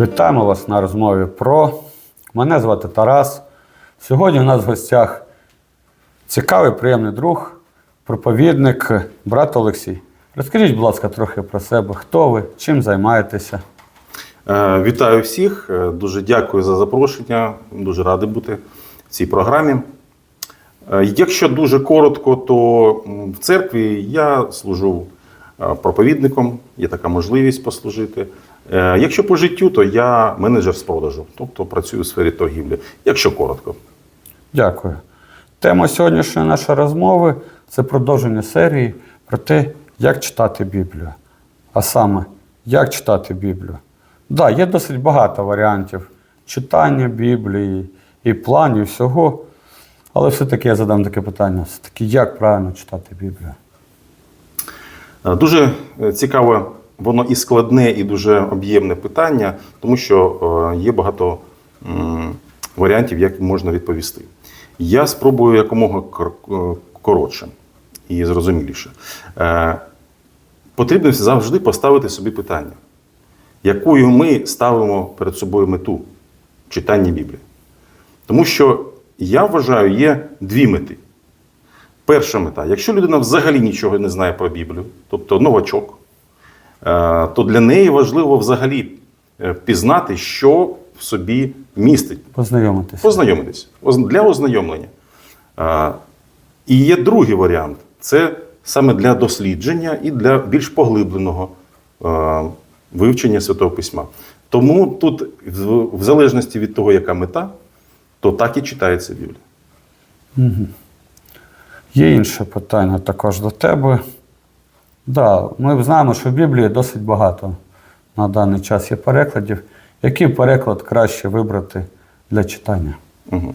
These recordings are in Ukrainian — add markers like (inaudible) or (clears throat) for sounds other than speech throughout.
Вітаємо вас на розмові про. Мене звати Тарас. Сьогодні у нас в гостях цікавий, приємний друг, проповідник, брат Олексій. Розкажіть, будь ласка, трохи про себе. Хто ви, чим займаєтеся? Е, Вітаю всіх. Е, Дуже дякую за запрошення. Дуже радий бути в цій програмі. Е, Якщо дуже коротко, то в церкві я служу проповідником, є така можливість послужити. Е, Якщо по життю, то я менеджер з продажу, тобто працюю у сфері торгівлі, якщо коротко. Дякую. Тема сьогоднішньої нашої розмови це продовження серії про те, як читати Біблію. А саме, як читати Біблію. Так, да, є досить багато варіантів читання Біблії і планів всього. Але все-таки я задам таке питання: все-таки як правильно читати Біблію? Е, Дуже е, цікаве, воно і складне, і дуже об'ємне питання, тому що е, є багато варіантів, як можна відповісти. Я спробую якомога е, коротше і зрозуміліше. Е, Потрібно завжди поставити собі питання, якою ми ставимо перед собою мету читання Біблії. Тому що я вважаю, є дві мети. Перша мета, якщо людина взагалі нічого не знає про Біблію, тобто новачок, то для неї важливо взагалі е, пізнати, що в собі містить, Познайомитися. познайомитись для ознайомлення. Е, І є другий варіант це саме для дослідження і для більш поглибленого е, вивчення Святого Письма. Тому тут, в- залежності від того, яка мета, то так і читається Біблія. Є інше питання також до тебе. Да, ми знаємо, що в Біблії досить багато на даний час є перекладів. Який переклад краще вибрати для читання? Угу.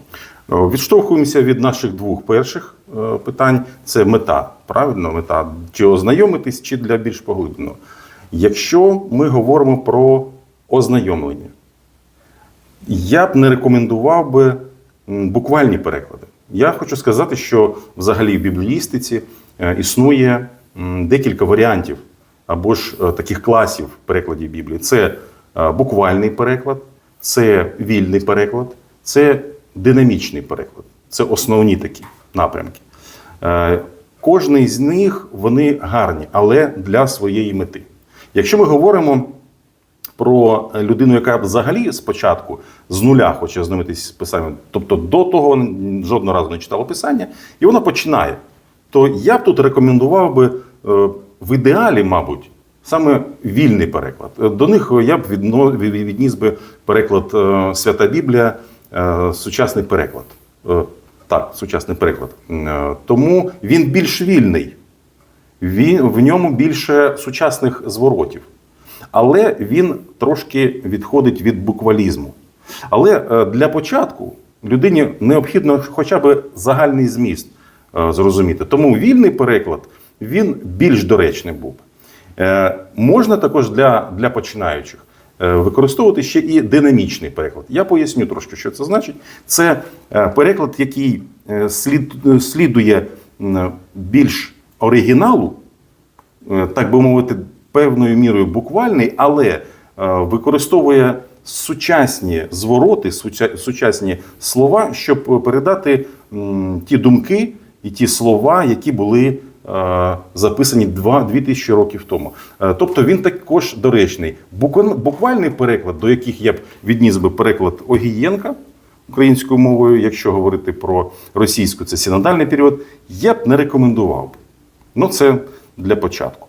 Відштовхуємося від наших двох перших е, питань: це мета. Правильно, мета чи ознайомитись, чи для більш поглибленого. Якщо ми говоримо про ознайомлення, я б не рекомендував би буквальні переклади. Я хочу сказати, що взагалі в бібліїстиці е, існує декілька варіантів або ж е, таких класів перекладів Біблії. Це е, буквальний переклад, це вільний переклад, це динамічний переклад. Це основні такі напрямки. Е, Кожний з них вони гарні, але для своєї мети. Якщо ми говоримо про людину, яка взагалі спочатку з нуля хоче знайомитися з писанням, тобто до того жодного разу не читала писання, і вона починає, то я б тут рекомендував би е, в ідеалі, мабуть, саме вільний переклад. Е, До них я б відніс би переклад е, Свята Біблія, сучасний переклад. Так, сучасний переклад. Тому він більш вільний. Він, в ньому більше сучасних зворотів. Але він трошки відходить від буквалізму. Але для початку людині необхідно хоча б загальний зміст зрозуміти. Тому вільний переклад він більш доречний був. Е, Можна також для, для починаючих е, використовувати ще і динамічний переклад. Я поясню трошки, що це значить. Це е, переклад, який е, слід, слідує більш оригіналу, е, так би мовити, певною мірою буквальний, але е, використовує сучасні звороти, сучасні слова, щоб передати ті думки і ті слова, які були е, записані два, дві тисячі років тому. Е, Тобто він також доречний. Букваль- Буквальний переклад, до яких я б відніс би переклад Огієнка українською мовою, якщо говорити про російську, це синодальний період, я б не рекомендував. Ну, це для початку.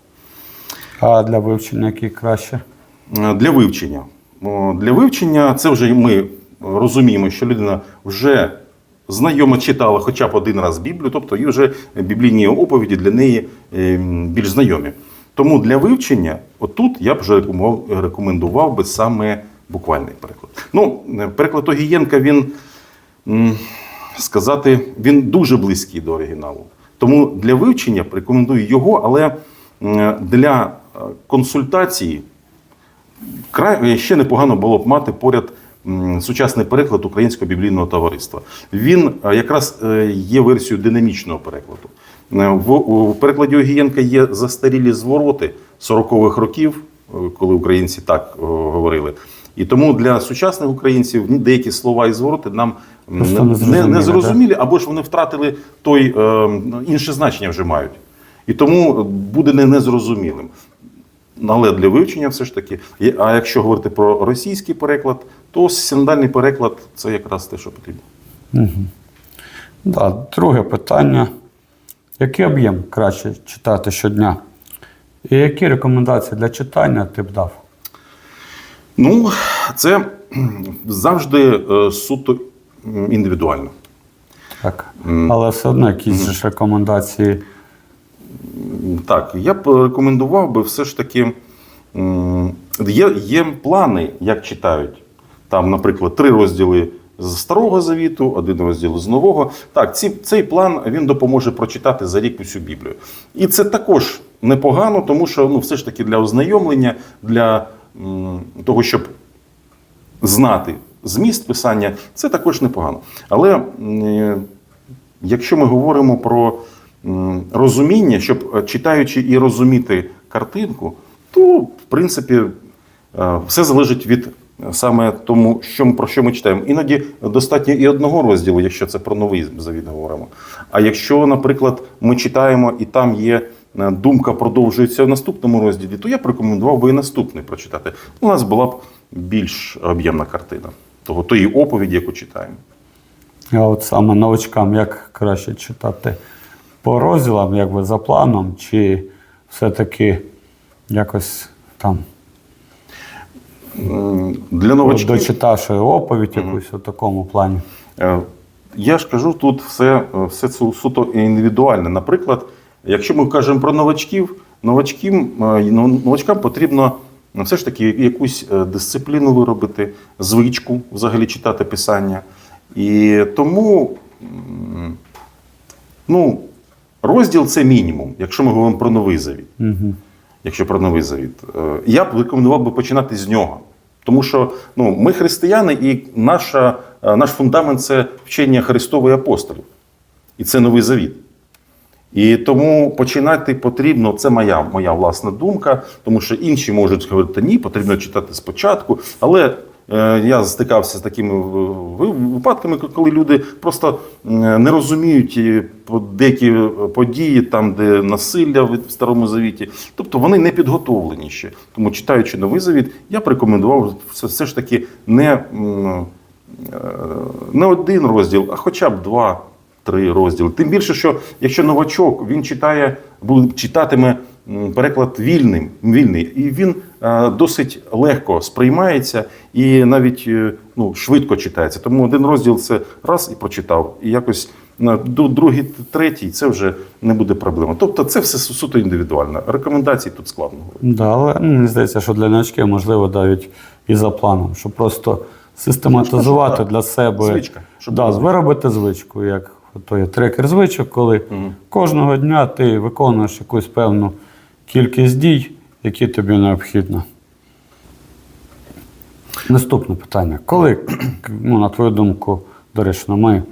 А для вивчення який краще? Е, Для вивчення. Для вивчення це вже ми розуміємо, що людина вже знайомо читала хоча б один раз Біблію, тобто і вже біблійні оповіді для неї е, більш знайомі. Тому для вивчення, отут я б вже рекомендував- би саме буквальний переклад. Ну, е, переклад Огієнка, він сказати, він дуже близький до оригіналу. Тому для вивчення рекомендую його, але для е, консультації ще непогано було б мати поряд сучасний переклад українського біблійного товариства. Він е, якраз е, є версією динамічного перекладу. Е, В, перекладі Огієнка є застарілі звороти 40-х років, коли українці так говорили. І тому для сучасних українців деякі слова і звороти нам Просто не, незрозумілі, не, зрозумілі, або ж вони втратили той е, інше значення вже мають. І тому буде не незрозумілим. Але для вивчення все ж таки. А якщо говорити про російський переклад, то синодальний переклад це якраз те, що потрібно. Да, друге питання. Який об'єм краще читати щодня? І які рекомендації для читання ти б дав? Ну, це завжди е, суто індивідуально. Так. Але все одно якісь ж рекомендації. Так, я б рекомендував би все ж таки. Є, є плани, як читають. Там, наприклад, три розділи з Старого Завіту, один розділ з Нового. Так, ці, цей план він допоможе прочитати за рік усю Біблію. І це також непогано, тому що ну, все ж таки для ознайомлення, для м, того, щоб знати зміст писання, це також непогано. Але м, якщо ми говоримо про м, розуміння, щоб е, читаючи і розуміти картинку, то в принципі е, все залежить від саме тому, що про що ми читаємо. Іноді достатньо і одного розділу, якщо це про новий завіт говоримо. А якщо, наприклад, ми читаємо і там є. е, Думка продовжується в наступному розділі, то я б рекомендував би і наступний прочитати. У нас була б більш об'ємна картина того, тої оповіді, яку читаємо. А от саме новачкам як краще читати? По розділам, якби за планом, чи все-таки якось там Для новачків дочитавши оповідь якусь у такому плані? Е, Я ж кажу, тут все, е, все це суто індивідуальне. Наприклад, якщо ми кажемо про новачків, новачків, е, новачкам потрібно ну, все ж таки якусь дисципліну виробити, звичку взагалі читати писання. І тому ну, розділ це мінімум, якщо ми говоримо про новий завіт Угу. якщо про новий завіт. Я б рекомендував би починати з нього. Тому що ну, ми християни, і наша, е, наш фундамент це вчення Христової апостолів. І це новий завіт. І тому починати потрібно, це моя, моя власна думка, тому що інші можуть говорити, ні, потрібно читати спочатку. Але я стикався з такими е, випадками, коли люди просто е, не розуміють е, деякі е, події, там, де насилля в Старому Завіті. Тобто вони не підготовлені ще. Тому читаючи новий завіт, я б рекомендував все, ж таки не. е, не один розділ, а хоча б два. Три розділи. Тим більше, що якщо новачок він читає, читатиме переклад вільним, вільний, і він е, досить легко сприймається і навіть е, ну, швидко читається. Тому один розділ це раз і прочитав, і якось на до другий, третій це вже не буде проблема. Тобто це все суто індивідуально. Рекомендацій тут складно. Да, але мені здається, що для новачків можливо навіть і за планом, щоб просто систематизувати Звичка, для себе, Звичка, щоб да, виробити звичку, як то є трекер звичок, коли кожного дня ти виконуєш якусь певну кількість дій, які тобі необхідно. Наступне питання. Коли, ну, на твою думку, до речі, ну, ми,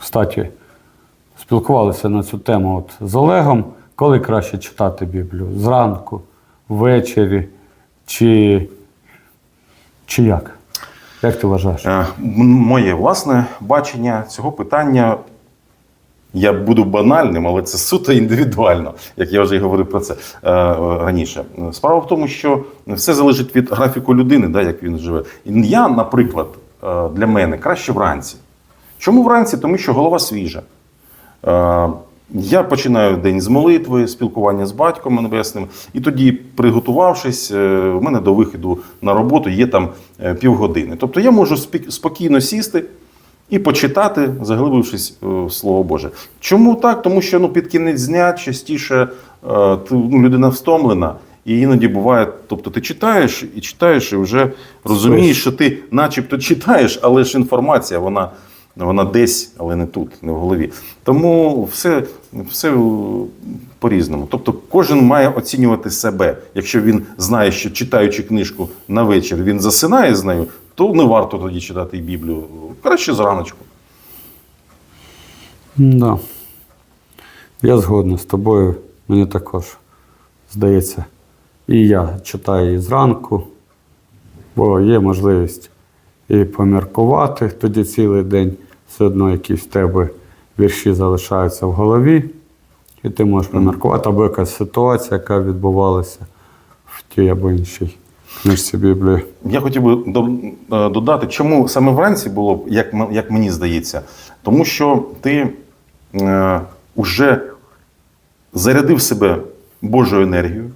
кстати, спілкувалися на цю тему от з Олегом. Коли краще читати Біблію? Зранку, ввечері чи, чи як? Як ти вважаєш? Е, Моє власне бачення цього питання. Я буду банальним, але це суто індивідуально, як я вже й говорив про це е, раніше. Справа в тому, що все залежить від графіку людини, да, як він живе. І Я, наприклад, е, для мене краще вранці. Чому вранці? Тому що голова свіжа. Е, Я починаю день з молитви, спілкування з батьком небесним, і тоді, приготувавшись, е, в мене до виходу на роботу є там е, півгодини. Тобто я можу спокійно сісти і почитати, заглибившись е, в Слово Боже. Чому так? Тому що ну, під кінець дня частіше е, ну, людина встомлена. І іноді буває, тобто ти читаєш і читаєш, і вже розумієш, що ти начебто читаєш, але ж інформація, вона, вона десь, але не тут, не в голові. Тому все, все по-різному. Тобто кожен має оцінювати себе. Якщо він знає, що читаючи книжку на вечір, він засинає з нею, то не варто тоді читати Біблію. Краще зраночку. Да. Я згоден з тобою. Мені також здається. І я читаю і зранку, Бо є можливість і поміркувати, тоді цілий день все одно якісь в тебе вірші залишаються в голові, і ти можеш поміркувати, або якась ситуація, яка відбувалася в тій або іншій книжці Біблії. Я хотів би е, додати, чому саме вранці було, як, як мені здається, тому що ти е, уже зарядив себе Божою енергією,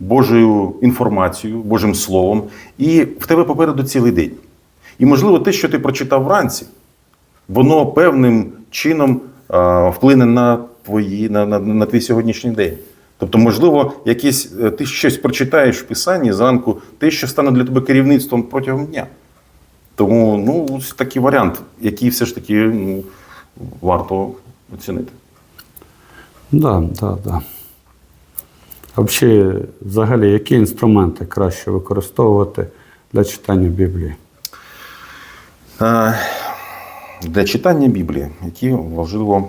Божою інформацією, Божим Словом, і в тебе попереду цілий день. І, можливо, те, що ти прочитав вранці, воно певним чином вплине на, твої, на, на, на твій сьогоднішній день. Тобто, можливо, якесь, е, ти щось прочитаєш в Писанні зранку, те, що стане для тебе керівництвом протягом дня. Тому ну, ось такий варіант, який все ж таки ну, варто оцінити. Да, да, да. А взагалі, взагалі, які інструменти краще використовувати для читання Біблії? Для читання Біблії, які важливо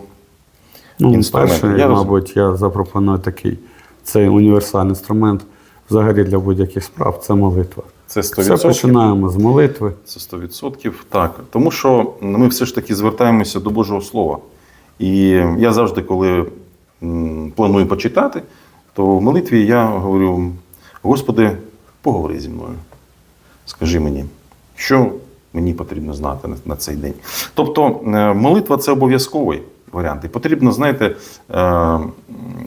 Ну, Інструменти. перше, Я мабуть, я запропоную такий цей універсальний інструмент взагалі для будь-яких справ це молитва. це Все 100%. починаємо з молитви. Це 100%. Так. Тому що ми все ж таки звертаємося до Божого Слова. І я завжди, коли планую почитати, то в молитві я говорю: Господи, поговори зі мною. Скажи мені, що мені потрібно знати на, цей день. Тобто, е, молитва це обов'язковий варіант. І потрібно, знаєте, е,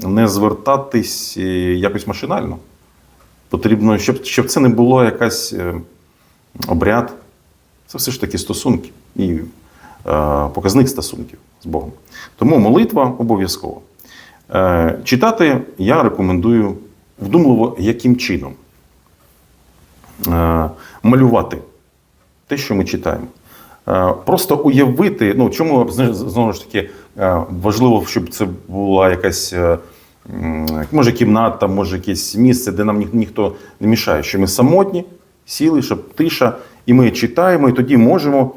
не звертатись е, якось машинально. Потрібно, щоб, щоб це не було якась обряд. Це все ж таки стосунки і показник стосунків з Богом. Тому молитва обов'язково. Е, читати я рекомендую вдумливо, яким чином малювати те, що ми читаємо. Е, Просто уявити, ну чому знову ж таки е, важливо, щоб це була якась, е, може, кімната, може якесь місце, де нам ніх- ніхто не мішає, що ми самотні, сіли, щоб тиша, і ми читаємо, і тоді можемо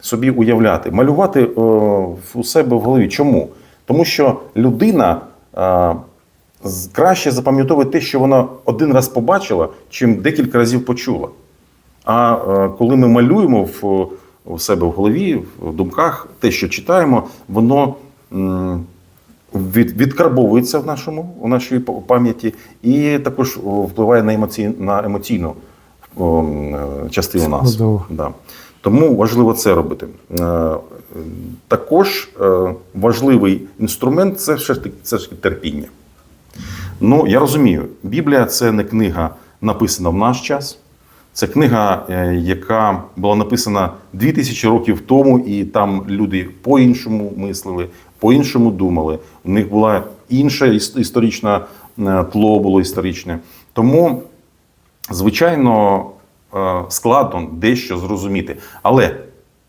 собі уявляти, малювати у себе в голові. Чому? Тому що людина краще запам'ятовує те, що вона один раз побачила, чим декілька разів почула. А е, коли ми малюємо в, у себе в голові, в думках, те, що читаємо, воно від, відкарбовується в нашому у нашій пам'яті і також впливає на, емоці, на емоційну е, частину нас. Да. Тому важливо це робити. Е, Також е, важливий інструмент це все ж таки це ж таки терпіння. Ну, я розумію, Біблія це не книга, написана в наш час. Це книга, е, яка була написана 2000 років тому, і там люди по-іншому мислили, по-іншому думали. У них була інша історична е, тло було історичне. Тому, звичайно, е, складно дещо зрозуміти. Але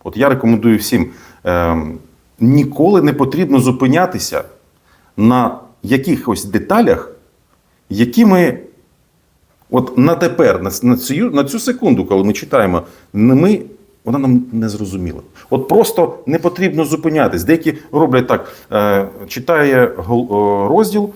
от я рекомендую всім е, ніколи не потрібно зупинятися на якихось деталях, які ми от на тепер, на, цю, на цю секунду, коли ми читаємо, ми, вона нам не зрозуміла. От просто не потрібно зупинятись. Деякі роблять так: е, читає розділ,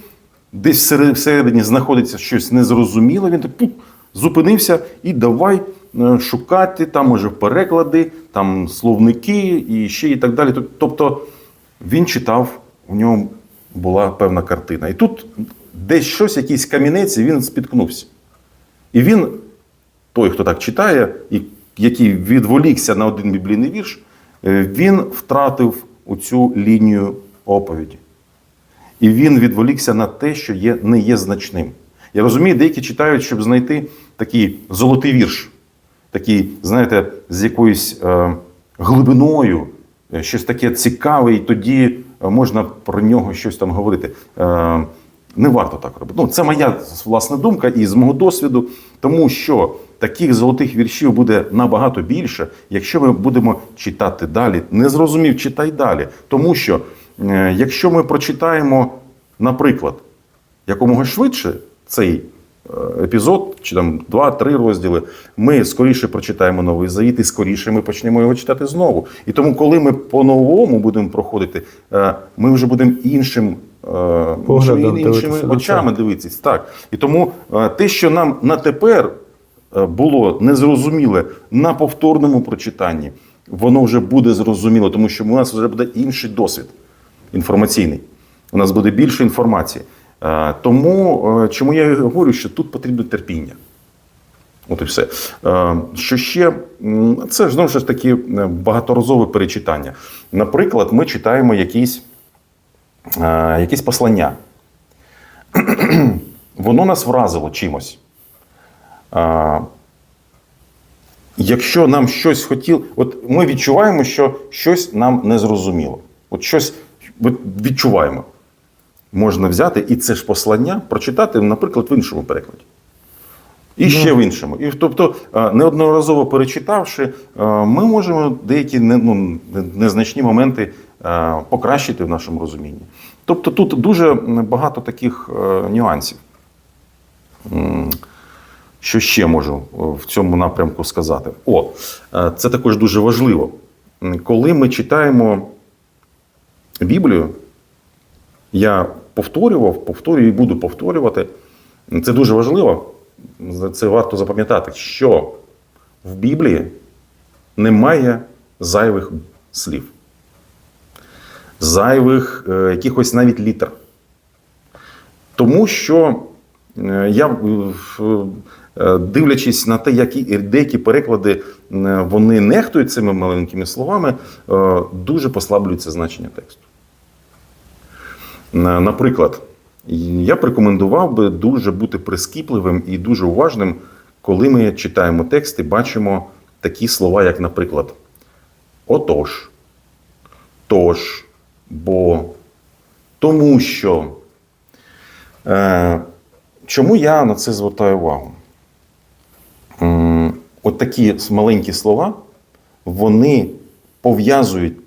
десь всередині знаходиться щось незрозуміле, він так пух, зупинився і давай е, шукати, там може переклади, там словники і ще і так далі. Тобто він читав, у нього була певна картина. І тут десь щось, якийсь камінець, і він спіткнувся. І він, той, хто так читає, і який відволікся на один біблійний вірш, е, він втратив оцю лінію оповіді. І він відволікся на те, що є, не є значним. Я розумію, деякі читають, щоб знайти такий золотий вірш, такий, знаєте, з якоюсь е, глибиною, е, щось таке цікаве, і тоді е, можна про нього щось там говорити. Е, не варто так робити. Ну, це моя власна думка і з мого досвіду, тому що таких золотих віршів буде набагато більше, якщо ми будемо читати далі. Не зрозумів, читай далі. Тому що е, якщо ми прочитаємо, наприклад, якомога швидше цей е, епізод, чи там два-три розділи, ми скоріше прочитаємо новий заїд і скоріше ми почнемо його читати знову. І тому, коли ми по-новому будемо проходити, е, ми вже будемо іншим. Поглядом іншими дивитися на очами дивитись. Так. І тому е, те, що нам на тепер е, було незрозуміле на повторному прочитанні, воно вже буде зрозуміло, тому що у нас вже буде інший досвід інформаційний. У нас буде більше інформації. Е, Тому чому я говорю, що тут потрібно терпіння. От і все. Що ще? Це ж знову ж таки багаторазове перечитання. Наприклад, ми читаємо якісь, якісь послання. (clears throat) Воно нас вразило чимось. Е, Якщо нам щось хотіло, от ми відчуваємо, що щось нам не зрозуміло. От щось от відчуваємо. Можна взяти і це ж послання прочитати, наприклад, в іншому перекладі. І ще в іншому. І тобто, е, неодноразово перечитавши, е, ми можемо деякі ну, незначні моменти е, покращити в нашому розумінні. Тобто тут дуже багато таких е, нюансів. Що ще можу е, в цьому напрямку сказати? О, е, це також дуже важливо. Коли ми читаємо Біблію, я повторював, повторюю і буду повторювати. Це дуже важливо. Це варто запам'ятати, що в Біблії немає зайвих слів, зайвих е, якихось навіть літер. Тому що е, я, е, дивлячись на те, які деякі переклади вони нехтують цими маленькими словами, дуже послаблюється значення тексту. На- Наприклад, я б рекомендував би дуже бути прискіпливим і дуже уважним, коли ми читаємо текст і бачимо такі слова, як, наприклад, отож, тож, бо, тому що. Е, чому я на це звертаю увагу? От такі маленькі слова, вони пов'язують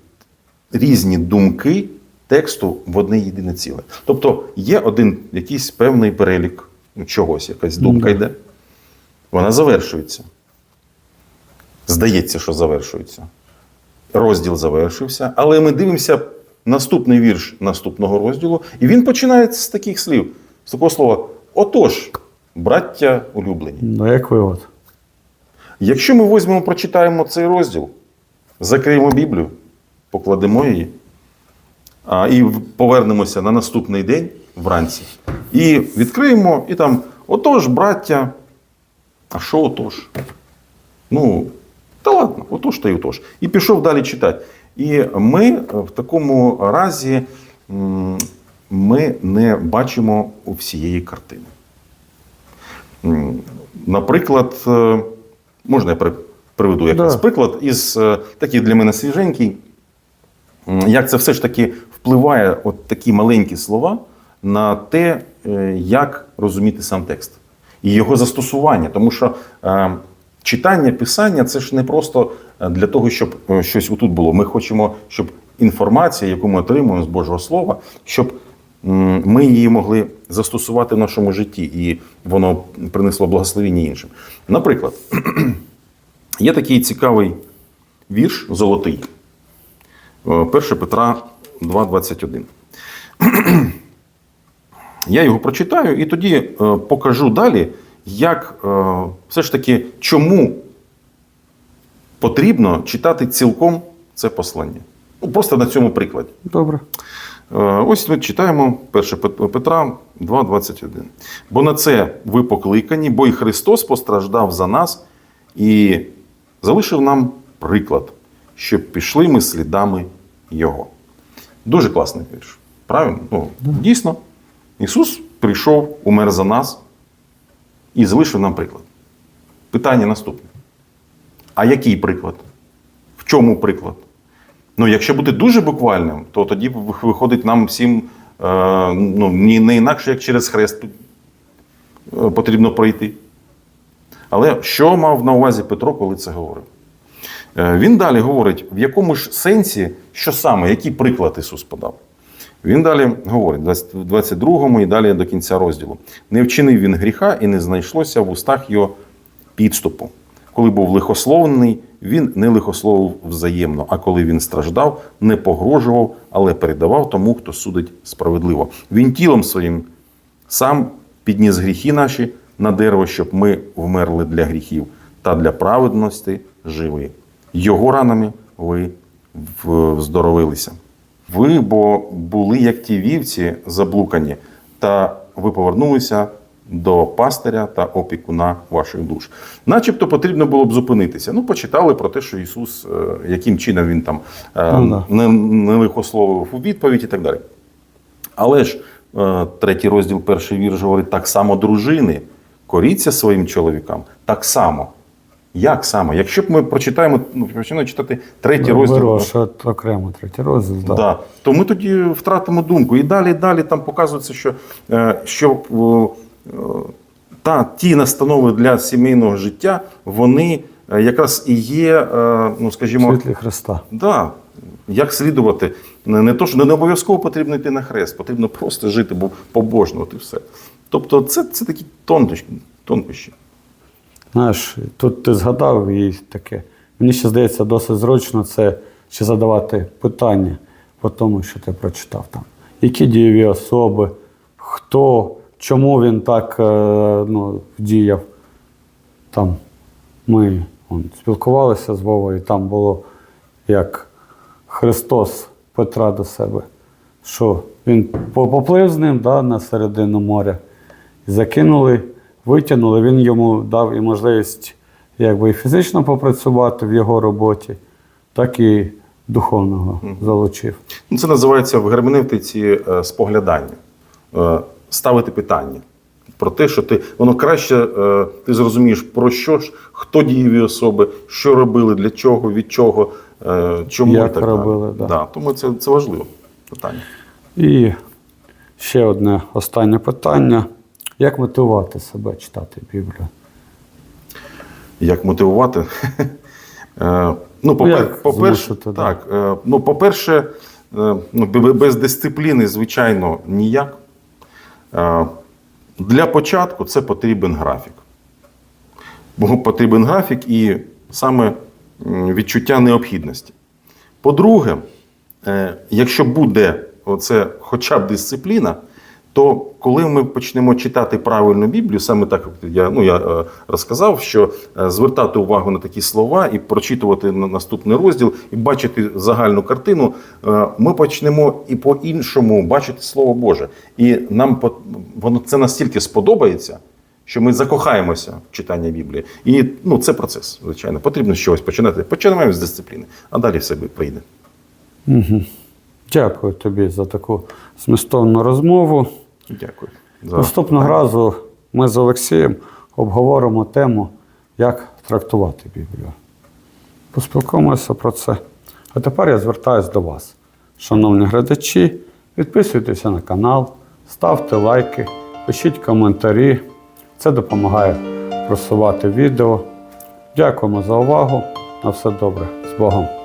різні думки тексту в одне єдине ціле. Тобто є один якийсь певний перелік чогось, якась думка йде, вона завершується. Здається, що завершується. Розділ завершився, але ми дивимося наступний вірш наступного розділу, і він починається з таких слів, з такого слова: Отож, браття улюблені. Ну, як вивод. Якщо ми візьмемо, прочитаємо цей розділ, закриємо Біблію, покладемо її, а, і повернемося на наступний день вранці, і відкриємо, і там, отож, браття, а що отож? Ну, та ладно, отож та й отож. І пішов далі читати. І ми е, в такому разі ми не бачимо всієї картини. Наприклад, е, можна я приведу якийсь Да. приклад із е, такий для мене свіженький. Як це все ж таки впливає, от такі маленькі слова, на те, як розуміти сам текст і його застосування. Тому що е, читання, писання це ж не просто для того, щоб е, щось отут було. Ми хочемо, щоб інформація, яку ми отримуємо з Божого Слова, щоб ми її могли застосувати в нашому житті, і воно принесло благословіння іншим. Наприклад, (clears throat) є такий цікавий вірш золотий. 1 Петра 2,21. (clears throat) Я його прочитаю і тоді е, покажу далі, як е, все ж таки чому потрібно читати цілком це послання. Ну, просто на цьому прикладі. Добре. Е, Ось ми читаємо 1 Пет- Петра 2,21. Бо на це ви покликані, бо і Христос постраждав за нас і залишив нам приклад, щоб пішли ми слідами Його. Дуже класний вірш. Правильно? Ну, дійсно, Ісус прийшов, умер за нас і залишив нам приклад. Питання наступне: а який приклад? В чому приклад? Ну, якщо бути дуже буквальним, то тоді виходить нам всім е, ну, не інакше, як через хрест е, потрібно пройти. Але що мав на увазі Петро, коли це говорив? Е, Він далі говорить, в якому ж сенсі, що саме, який приклад Ісус подав. Він далі говорить, в 20 в 22 і далі до кінця розділу. Не вчинив він гріха і не знайшлося в устах його підступу. Коли був лихословний, він не лихословив взаємно, а коли він страждав, не погрожував, але передавав тому, хто судить справедливо. Він тілом своїм сам підніс гріхи наші, на дерево, щоб ми вмерли для гріхів та для праведності живі. Його ранами ви здоровилися. Ви бо були як ті вівці заблукані, та ви повернулися до пастиря та опікуна ваших душ. Начебто потрібно було б зупинитися. Ну, почитали про те, що Ісус, е, яким чином він там е, Ну, да. не, не лихословив у відповідь і так далі. Але ж е, третій розділ, перший вірш говорить, так само дружини, коріться своїм чоловікам, так само. Як саме? Якщо б ми прочитаємо, ну, почнемо читати третій розділ. Беру, що окремо третій розділ. Да. Да. То ми тоді втратимо думку. І далі, і далі там показується, що, що та, ті настанови для сімейного життя, вони е, якраз і є, е, ну скажімо, Світлі Христа. да, як слідувати. Не, не то, що не обов'язково потрібно йти на хрест, потрібно просто жити бо- побожно, от і все. Тобто це, це такі тонкощі. тонкощі. Знаєш, тут ти згадав і таке. Мені ще здається, досить зручно це ще задавати питання по тому, що ти прочитав там. Які дієві особи, хто, чому він так е, ну, діяв. Там ми он, спілкувалися з Вовою, там було як Христос Петра до себе, що він поплив з ним да, на середину моря. Закинули, витягнули. Він йому дав і можливість якби і фізично попрацювати в його роботі, так і духовного залучив. Ну, Це називається в герменевтиці е, споглядання, Е, ставити питання. Про те, що ти воно краще е, ти зрозумієш, про що ж, хто дієві особи, що робили, для чого, від чого, е, чому Як і так робили, да. Да, тому це, це важливе питання. І ще одне останнє питання: як мотивувати себе читати Біблію? Як мотивувати? Ну, по-перше, так, е, ну, по-перше, ну, без дисципліни, звичайно, ніяк. Е, Для початку це потрібен графік. Бо потрібен графік і саме відчуття необхідності. По-друге, е, якщо буде оце хоча б дисципліна, то коли ми почнемо читати правильну Біблію, саме так я, ну, я е, розказав, що е, звертати увагу на такі слова і прочитувати на наступний розділ, і бачити загальну картину, е, ми почнемо і по-іншому бачити Слово Боже. І нам по- воно це настільки сподобається, що ми закохаємося в читання Біблії. І ну, це процес, звичайно. Потрібно з чогось починати. Починаємо з дисципліни, а далі все прийде. Дякую тобі за таку змістовну розмову. Дякую. За... Наступного разу ми з Олексієм обговоримо тему, як трактувати Біблію. Поспілкуємося про це. А тепер я звертаюся до вас, шановні глядачі. Підписуйтеся на канал, ставте лайки, пишіть коментарі. Це допомагає просувати відео. Дякуємо за увагу. На все добре. З Богом!